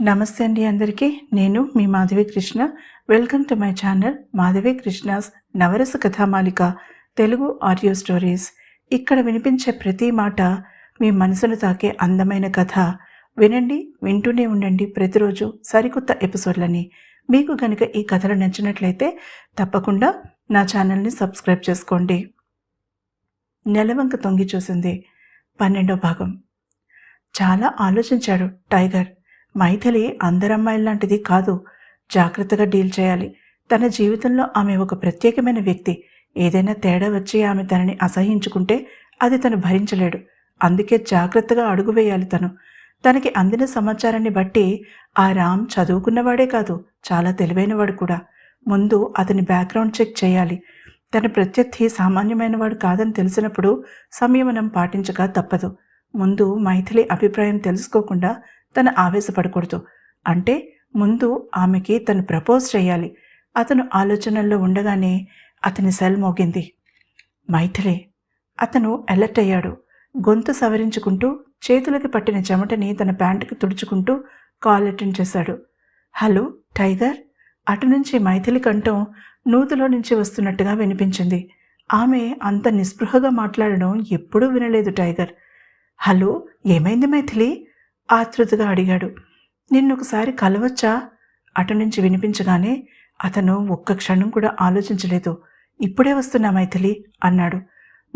నమస్తే అండి అందరికీ. నేను మీ Madhavi Krishna. Welcome to my channel Madhavi Krishna's Navarasa Kathamalika Telugu audio stories ఇక్కడ వినిపించే ప్రతి మాట మీ మనసును తాకే అందమైన కథ. వినండి వింటూనే ఉండండి ప్రతిరోజు సరికొత్త ఎపిసోడ్లని. మీకు కనుక ఈ కథలు నచ్చినట్లయితే తప్పకుండా నా ఛానల్ని సబ్స్క్రైబ్ చేసుకోండి. నెలవంక తొంగి చూసింది పన్నెండో భాగం. చాలా ఆలోచించాడు టైగర్. మైథిలి అందరమ్మాయిలాంటిది కాదు. జాగ్రత్తగా డీల్ చేయాలి. తన జీవితంలో ఆమె ఒక ప్రత్యేకమైన వ్యక్తి. ఏదైనా తేడా వచ్చి ఆమె తనని అసహించుకుంటే అది తను భరించలేడు. అందుకే జాగ్రత్తగా అడుగు వేయాలి తను. తనకి అందిన సమాచారాన్ని బట్టి ఆ రామ్ చదువుకున్నవాడే కాదు చాలా తెలివైనవాడు కూడా. ముందు అతని బ్యాక్గ్రౌండ్ చెక్ చేయాలి. తన ప్రత్యర్థి సామాన్యమైనవాడు కాదని తెలిసినప్పుడు సంయమనం పాటించక తప్పదు. ముందు మైథిలి అభిప్రాయం తెలుసుకోకుండా తను ఆవేశపడకూడదు. అంటే ముందు ఆమెకి తను ప్రపోజ్ చేయాలి. అతను ఆలోచనల్లో ఉండగానే అతని సెల్ మోగింది. మైథిలి అతను అలర్ట్ అయ్యాడు. గొంతు సవరించుకుంటూ చేతులకి పట్టిన చెమటని తన ప్యాంటుకి తుడుచుకుంటూ కాల్ అటెండ్ చేశాడు. Hello tiger? అటు నుంచి మైథిలి కంఠం నూతులో నుంచి వస్తున్నట్టుగా వినిపించింది. ఆమె అంత నిస్పృహగా మాట్లాడడం ఎప్పుడూ వినలేదు టైగర్. హలో ఏమైంది మైథిలి? ఆతృతగా అడిగాడు. నిన్నొకసారి కలవచ్చా? అటు నుంచి వినిపించగానే అతను ఒక్క క్షణం కూడా ఆలోచించలేదు. ఇప్పుడే వస్తున్నా మైథిలి అన్నాడు.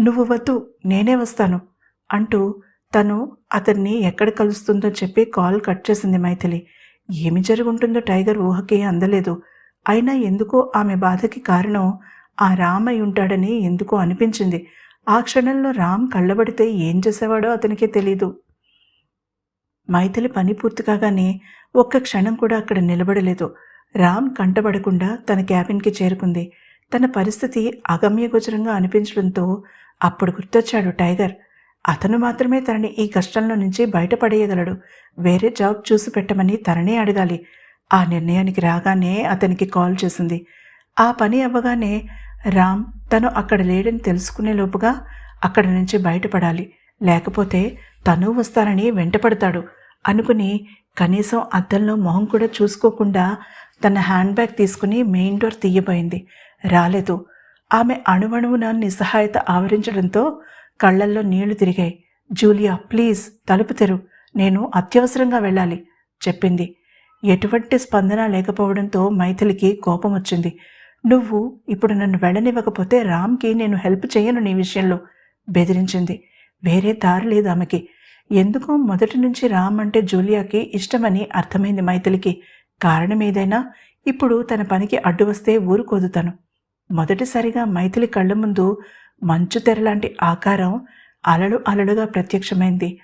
నువ్వు వద్దు నేనే వస్తాను అంటూ తను అతన్ని ఎక్కడ కలుస్తుందో చెప్పి కాల్ కట్ చేసింది మైథిలి. ఏమి జరుగుంటుందో టైగర్ ఊహకే అందలేదు. అయినా ఎందుకో ఆమె బాధకి కారణం ఆ రామయ్య ఉంటాడని ఎందుకో అనిపించింది. ఆ క్షణంలో రామ్ కళ్ళబడితే ఏం చేసేవాడో అతనికే తెలీదు. మైథిలి పని పూర్తి కాగానే ఒక్క క్షణం కూడా అక్కడ నిలబడలేదు. రామ్ కంటబడకుండా తన క్యాబిన్కి చేరుకుంది. తన పరిస్థితి అగమ్యగోచరంగా అనిపించడంతో అప్పుడు గుర్తొచ్చాడు టైగర్. అతను మాత్రమే తనని ఈ కష్టంలో నుంచి బయటపడేయగలడు. వేరే జాబ్ చూసి పెట్టమని తననే అడగాలి. ఆ నిర్ణయానికి రాగానే అతనికి కాల్ చేసింది. ఆ పని అవ్వగానే రామ్ తను అక్కడ లేడని తెలుసుకునే లోపుగా అక్కడ నుంచి బయటపడాలి. లేకపోతే తను వస్తానని వెంటపడతాడు. అనుకుని కనీసం అద్దంలో మొహం కూడా చూసుకోకుండా తన హ్యాండ్ బ్యాగ్ తీసుకుని మెయిన్ డోర్ తీయబోయింది. రాలేదు. ఆమె అణువణువున నిస్సహాయత ఆవరించడంతో కళ్ళల్లో నీళ్ళు తిరిగాయి. జూలియా ప్లీజ్ తలుపు తెరు. నేను అత్యవసరంగా వెళ్ళాలి చెప్పింది. ఎటువంటి స్పందన లేకపోవడంతో మైథిలికి కోపం వచ్చింది. నువ్వు ఇప్పుడు నన్ను వెళ్ళనివ్వకపోతే రామ్కి నేను హెల్ప్ చేయను నీ విషయంలో బెదిరించింది. వేరే దారి లేదు ఆమెకి. ఎందుకో మొదటి నుంచి రామ్ అంటే జూలియాకి ఇష్టమని అర్థమైంది మైథిలికి. కారణం ఏదైనా ఇప్పుడు తన పనికి అడ్డు వస్తే ఊరుకోదుతను. మొదటిసారిగా మైథిలి కళ్ళ ముందు మంచు తెరలాంటి ఆకారం అలలు అలలుగా ప్రత్యక్షమైంది.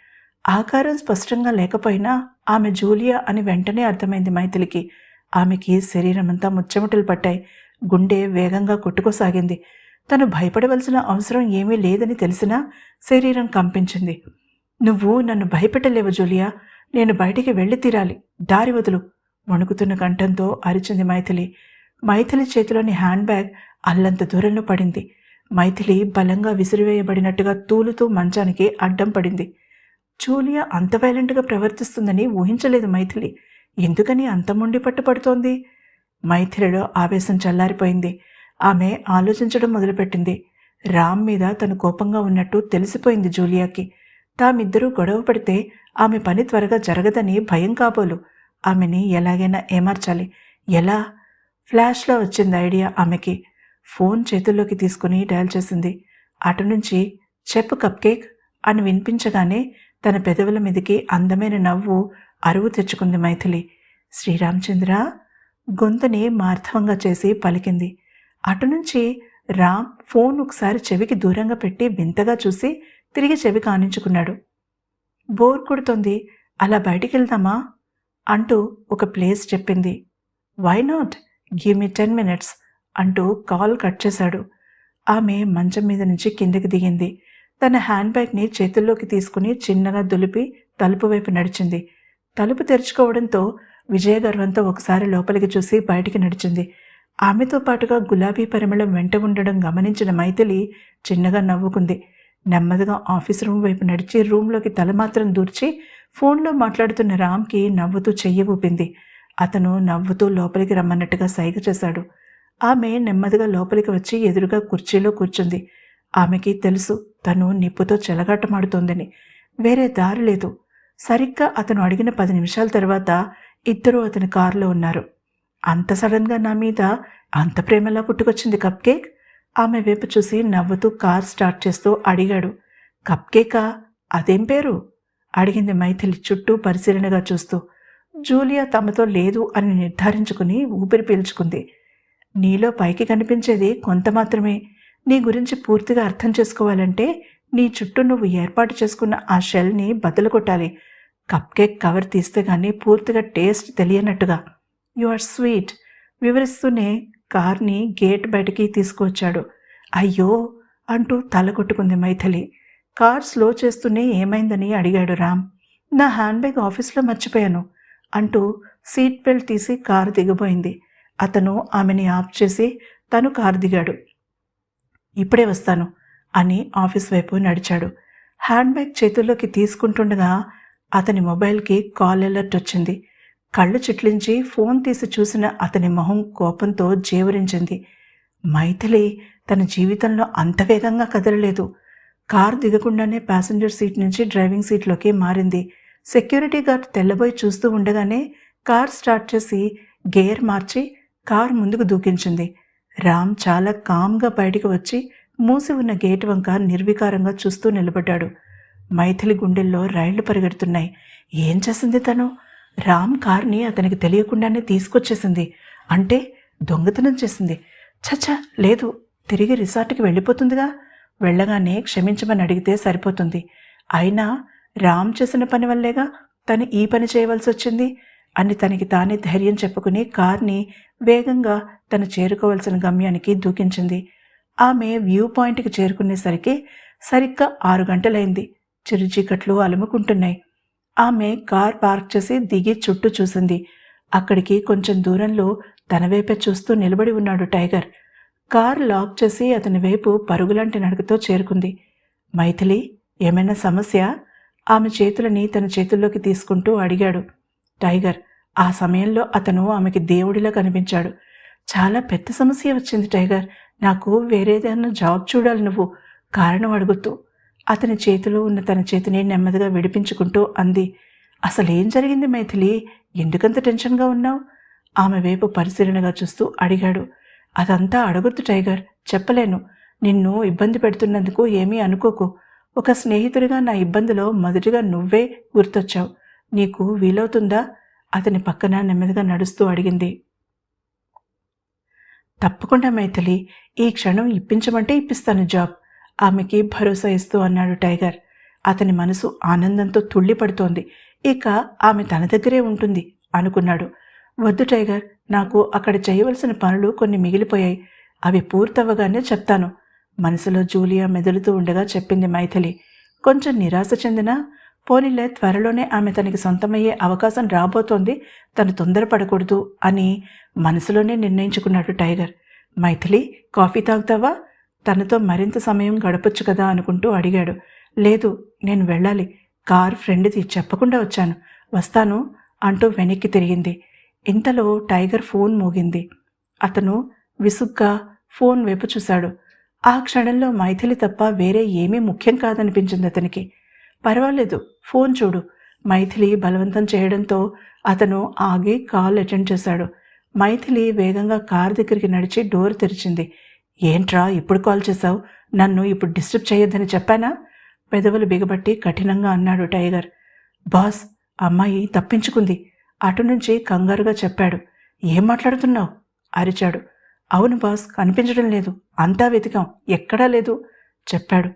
ఆకారం స్పష్టంగా లేకపోయినా ఆమె జూలియా అని వెంటనే అర్థమైంది మైథిలికి. ఆమెకి శరీరమంతా ముచ్చమటలు పట్టాయి. గుండె వేగంగా కొట్టుకోసాగింది. తను భయపడవలసిన అవసరం ఏమీ లేదని తెలిసినా శరీరం కంపించింది. నువ్వు నన్ను భయపెట్టలేవు జూలియా. నేను బయటికి వెళ్ళి తీరాలి. దారి వదులు. వణుకుతున్న కంఠంతో అరిచింది మైథిలి. మైథిలి చేతిలోని హ్యాండ్ బ్యాగ్ అల్లంత దూరంలో పడింది. మైథిలి బలంగా విసిరివేయబడినట్టుగా తూలుతూ మంచానికి అడ్డం పడింది. జూలియా అంత వైలెంట్గా ప్రవర్తిస్తుందని ఊహించలేదు మైథిలి. ఎందుకని అంత మొండి పట్టుపడుతోంది మైథిలిలో ఆవేశం చల్లారిపోయింది. ఆమె ఆలోచించడం మొదలుపెట్టింది. రామ్ మీద తను కోపంగా ఉన్నట్టు తెలిసిపోయింది జూలియాకి. తామిద్దరూ గొడవ పడితే ఆమె పని త్వరగా జరగదని భయం కాబోలు. ఆమెని ఎలాగైనా ఏమార్చాలి. ఎలా? ఫ్లాష్లో వచ్చింది ఐడియా ఆమెకి. ఫోన్ చేతుల్లోకి తీసుకుని డయల్ చేసింది. అటు నుంచి చెప్పు కప్ కేక్ అని వినిపించగానే తన పెదవుల మీదకి అందమైన నవ్వు అరువు తెచ్చుకుంది మైథిలి. శ్రీరామచంద్ర! గొంతుని మార్ధవంగా చేసి పలికింది. అటు నుంచి రామ్ ఫోన్ ఒకసారి చెవికి దూరంగా పెట్టి వింతగా చూసి తిరిగి చెవి కానించుకున్నాడు. బోర్ కొడుతుంది. అలా బయటికి వెళ్దామా అంటూ ఒక ప్లేస్ చెప్పింది. Why not give me ten minutes అంటూ కాల్ కట్ చేశాడు. ఆమె మంచం మీద నుంచి కిందకి దిగింది. తన హ్యాండ్ బ్యాగ్ని చేతుల్లోకి తీసుకుని చిన్నగా దులిపి తలుపు వైపు నడిచింది. తలుపు తెరుచుకోవడంతో విజయ గర్వంతో ఒకసారి లోపలికి చూసి బయటికి నడిచింది. ఆమెతో పాటుగా గులాబీ పరిమళం వెంట ఉండడం గమనించిన మైథిలి చిన్నగా నవ్వుకుంది. నెమ్మదిగా ఆఫీస్ రూమ్ వైపు నడిచి రూమ్లోకి తల మాత్రం దూర్చి ఫోన్లో మాట్లాడుతున్న రామ్కి నవ్వుతూ చెయ్యి ఊపింది. అతను నవ్వుతూ లోపలికి రమ్మన్నట్టుగా సైగ చేశాడు. ఆమె నెమ్మదిగా లోపలికి వచ్చి ఎదురుగా కుర్చీలో కూర్చుంది. ఆమెకి తెలుసు తను నిప్పుతో చెలగాటమాడుతోందని. వేరే దారి లేదు. సరిగ్గా అతను అడిగిన పది నిమిషాల తర్వాత ఇద్దరూ అతని కారులో ఉన్నారు. అంత సడన్గా నా మీద అంత ప్రేమలా పుట్టుకొచ్చింది కప్ కేక్? ఆమె వైపు చూసి నవ్వుతూ కార్ స్టార్ట్ చేస్తూ అడిగాడు కప్ కేకా అదేం పేరు? అడిగింది మైథిలి చుట్టూ పరిశీలనగా చూస్తూ జూలియా తమతో లేదు అని నిర్ధారించుకుని ఊపిరి పీల్చుకుంది. నీలో పైకి కనిపించేది కొంత మాత్రమే. నీ గురించి పూర్తిగా అర్థం చేసుకోవాలంటే నీ చుట్టూ నువ్వు ఏర్పాటు చేసుకున్న ఆ షెల్ని బద్దలు కొట్టాలి. కప్ కేక్ కవర్ తీస్తే కానీ పూర్తిగా టేస్ట్ తెలియనట్టుగా. యు ఆర్ స్వీట్ వివరిస్తూనే కార్ని గేట్ బయటికి తీసుకువచ్చాడు. అయ్యో! అంటూ తల కొట్టుకుంది మైథిలి. కార్ స్లో చేస్తూనే ఏమైందని అడిగాడు రామ్. నా హ్యాండ్ బ్యాగ్ ఆఫీస్లో మర్చిపోయాను అంటూ సీట్ బెల్ట్ తీసి కారు దిగబోయింది అతను ఆమెని ఆఫ్ చేసి తను కారు దిగాడు. ఇప్పుడే వస్తాను అని ఆఫీస్ వైపు నడిచాడు. హ్యాండ్ బ్యాగ్ చేతుల్లోకి తీసుకుంటుండగా అతని మొబైల్కి కాల్ అలర్ట్ వచ్చింది. కళ్ళు చిట్లించి ఫోన్ తీసి చూసిన అతని మొహం కోపంతో జేవరించింది. మైథిలి తన జీవితంలో అంత వేగంగా కదలలేదు. కారు దిగకుండానే ప్యాసింజర్ సీట్ నుంచి డ్రైవింగ్ సీట్లోకి మారింది. సెక్యూరిటీ గార్డ్ తెల్లబోయి చూస్తూ ఉండగానే కార్ స్టార్ట్ చేసి గేర్ మార్చి కార్ ముందుకు దూకించింది. రామ్ చాలా కామ్గా బయటికి వచ్చి మూసి ఉన్న గేట్ వంక నిర్వికారంగా చూస్తూ నిలబడ్డాడు. మైథిలి గుండెల్లో రైళ్ళు పరిగెడుతున్నాయి. ఏం చేసింది తను? రామ్ కార్ని అతనికి తెలియకుండానే తీసుకొచ్చేసింది. అంటే దొంగతనం చేసింది. చచ్చా లేదు తిరిగి రిసార్ట్కి వెళ్ళిపోతుందిగా. వెళ్ళగానే క్షమించమని అడిగితే సరిపోతుంది. అయినా రామ్ చేసిన పని వల్లేగా తను ఈ పని చేయవలసి వచ్చింది అని తనకి తానే ధైర్యం చెప్పుకుని కార్ని వేగంగా తను చేరుకోవలసిన గమ్యానికి దూకించింది. ఆమె వ్యూ పాయింట్కి చేరుకునేసరికి సరిగ్గా ఆరు గంటలైంది. చిరుచీకట్లు అలుముకుంటున్నాయి. ఆమె కార్ పార్క్ చేసి దిగి చుట్టూ చూసింది. అక్కడికి కొంచెం దూరంలో తన వైపే చూస్తూ నిలబడి ఉన్నాడు టైగర్. కార్ లాక్ చేసి అతని వైపు పరుగులాంటి నడకతో చేరుకుంది. మైథిలి ఏమైనా సమస్య? ఆమె చేతులని తన చేతుల్లోకి తీసుకుంటూ అడిగాడు. టైగర్ ఆ సమయంలో అతను ఆమెకి దేవుడిలా కనిపించాడు. చాలా పెద్ద సమస్య వచ్చింది టైగర్. నాకు వేరేదైనా జాబ్ చూడాలి నువ్వు. కారణం అడుగుతూ అతని చేతిలో ఉన్న తన చేతిని నెమ్మదిగా విడిపించుకుంటూ అంది అసలేం జరిగింది మైథిలి? ఎందుకంత టెన్షన్గా ఉన్నావు? ఆమె వైపు పరిశీలనగా చూస్తూ అడిగాడు అదంతా అడగొద్దు టైగర్ చెప్పలేను. నిన్ను ఇబ్బంది పెడుతున్నందుకు ఏమీ అనుకోకు. ఒక స్నేహితుడిగా నా ఇబ్బందిలో మొదటిగా నువ్వే గుర్తొచ్చావు. నీకు వీలవుతుందా? అతని పక్కన నెమ్మదిగా నడుస్తూ అడిగింది. తప్పకుండా మైథిలి. ఈ క్షణం ఇప్పించమంటే ఇప్పిస్తాను జాబ్. ఆమెకి భరోసా ఇస్తూ అన్నాడు టైగర్. అతని మనసు ఆనందంతో తుళ్ళిపడుతోంది. ఇక ఆమె తన దగ్గరే ఉంటుంది అనుకున్నాడు. వద్దు టైగర్ నాకు అక్కడ చేయవలసిన పనులు కొన్ని మిగిలిపోయాయి. అవి పూర్తవ్వగానే చెప్తాను. మనసులో జూలియా మెదులుతూ ఉండగా చెప్పింది మైథిలి. కొంచెం నిరాశ చెందిన పోనీలే త్వరలోనే ఆమె తనకి సొంతమయ్యే అవకాశం రాబోతోంది తను తొందరపడకూడదు అని మనసులోనే నిర్ణయించుకున్నాడు టైగర్. మైథిలి కాఫీ తాగుతావా? తనతో మరింత సమయం గడపొచ్చు కదా అనుకుంటూ అడిగాడు. లేదు నేను వెళ్ళాలి. కార్ ఫ్రెండ్ది చెప్పకుండా వచ్చాను. వస్తాను అంటూ వెనక్కి తిరిగింది. ఇంతలో టైగర్ ఫోన్ మోగింది. అతను విసుగ్గా ఫోన్ వైపు చూశాడు. ఆ క్షణంలో మైథిలి తప్ప వేరే ఏమీ ముఖ్యం కాదనిపించింది అతనికి. పర్వాలేదు ఫోన్ చూడు. మైథిలి బలవంతం చేయడంతో అతను ఆగి కాల్ అటెండ్ చేశాడు. మైథిలి వేగంగా కార్ దగ్గరికి నడిచి డోర్ తెరిచింది. ఏంట్రా ఇప్పుడు కాల్ చేశావు? నన్ను ఇప్పుడు డిస్టర్బ్ చేయొద్దని చెప్పానా? పెదవులు బిగబట్టి కఠినంగా అన్నాడు టైగర్. బాస్ అమ్మాయి తప్పించుకుంది. అటు నుంచి కంగారుగా చెప్పాడు. ఏం మాట్లాడుతున్నావు? అరిచాడు. అవును బాస్ కనిపించడం లేదు. అంతా వెతికాం. ఎక్కడా లేదు చెప్పాడు.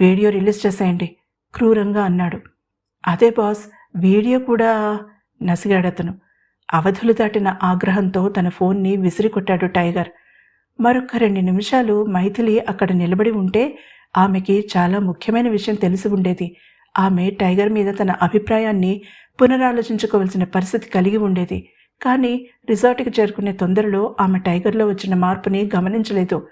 వీడియో రిలీజ్ చేసేయండి క్రూరంగా అన్నాడు. అదే బాస్ వీడియో కూడా నసిగాడతను అవధులు దాటిన ఆగ్రహంతో తన ఫోన్ని విసిరికొట్టాడు టైగర్. మరొక రెండు నిమిషాలు మైథిలి అక్కడ నిలబడి ఉంటే ఆమెకి చాలా ముఖ్యమైన విషయం తెలిసి ఉండేది. ఆమె టైగర్ మీద తన అభిప్రాయాన్ని పునరాలోచించుకోవాల్సిన పరిస్థితి కలిగి ఉండేది. కానీ రిసార్ట్కి చేరుకునే తొందరలో ఆమె టైగర్లో వచ్చిన మార్పుని గమనించలేదు.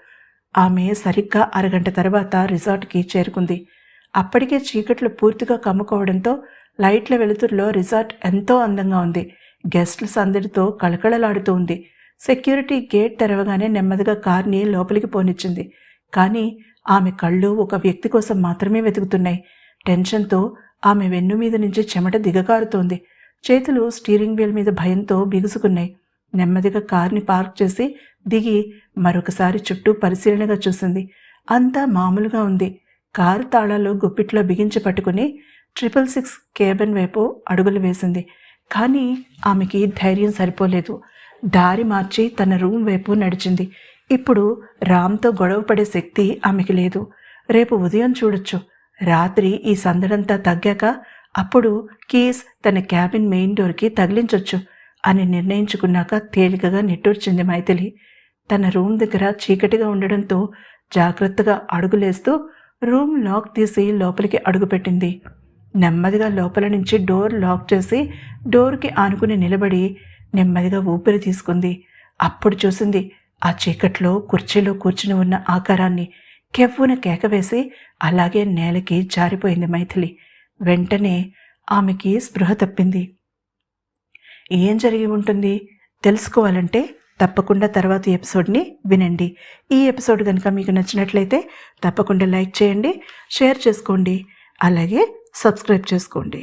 ఆమె సరిగ్గా అరగంట తర్వాత రిసార్ట్కి చేరుకుంది. అప్పటికే చీకట్లు పూర్తిగా కమ్ముకోవడంతో లైట్ల వెలుతురులో రిసార్ట్ ఎంతో అందంగా ఉంది. గెస్ట్ల సందడితో కళకళలాడుతూ ఉంది. సెక్యూరిటీ గేట్ తెరవగానే నెమ్మదిగా కార్ని లోపలికి పోనిచ్చింది. కానీ ఆమె కళ్ళు ఒక వ్యక్తి కోసం మాత్రమే వెతుకుతున్నాయి. టెన్షన్తో ఆమె వెన్ను మీద నుంచి చెమట దిగకారుతోంది. చేతులు స్టీరింగ్ వీల్ మీద భయంతో బిగుసుకున్నాయి. నెమ్మదిగా కార్ని పార్క్ చేసి దిగి మరొకసారి చుట్టూ పరిశీలనగా చూసింది. అంతా మామూలుగా ఉంది. కారు తాళాలు గుప్పిట్లో బిగించి పట్టుకుని ట్రిపుల్ సిక్స్ కేబిన్ వైపు అడుగులు వేసింది. కానీ ఆమెకి ధైర్యం సరిపోలేదు. దారి మార్చి తన రూమ్ వైపు నడిచింది. ఇప్పుడు రామ్తో గొడవపడే శక్తి ఆమెకి లేదు. రేపు ఉదయం చూడొచ్చు. రాత్రి ఈ సందడంతా తగ్గాక అప్పుడు కీస్ తన క్యాబిన్ మెయిన్ డోర్కి తగిలించొచ్చు అని నిర్ణయించుకున్నాక తేలికగా నిట్టూర్చింది మైథిలి. తన రూమ్ దగ్గర చీకటిగా ఉండడంతో జాగ్రత్తగా అడుగులేస్తూ రూమ్ లాక్ తీసి లోపలికి అడుగుపెట్టింది. నెమ్మదిగా లోపల నుంచి డోర్ లాక్ చేసి డోర్కి ఆనుకుని నిలబడి నెమ్మదిగా ఊపిరి తీసుకుంది. అప్పుడు చూసింది ఆ చీకట్లో కుర్చీలో కూర్చుని ఉన్న ఆకారాన్ని కెవ్వున కేకవేసి అలాగే నేలకి జారిపోయింది మైథిలి. వెంటనే ఆమెకి స్పృహ తప్పింది. ఏం జరిగి ఉంటుంది? తెలుసుకోవాలంటే తప్పకుండా తర్వాత ఎపిసోడ్ని వినండి. ఈ ఎపిసోడ్ కనుక మీకు నచ్చినట్లయితే తప్పకుండా లైక్ చేయండి షేర్ చేసుకోండి అలాగే సబ్స్క్రైబ్ చేసుకోండి.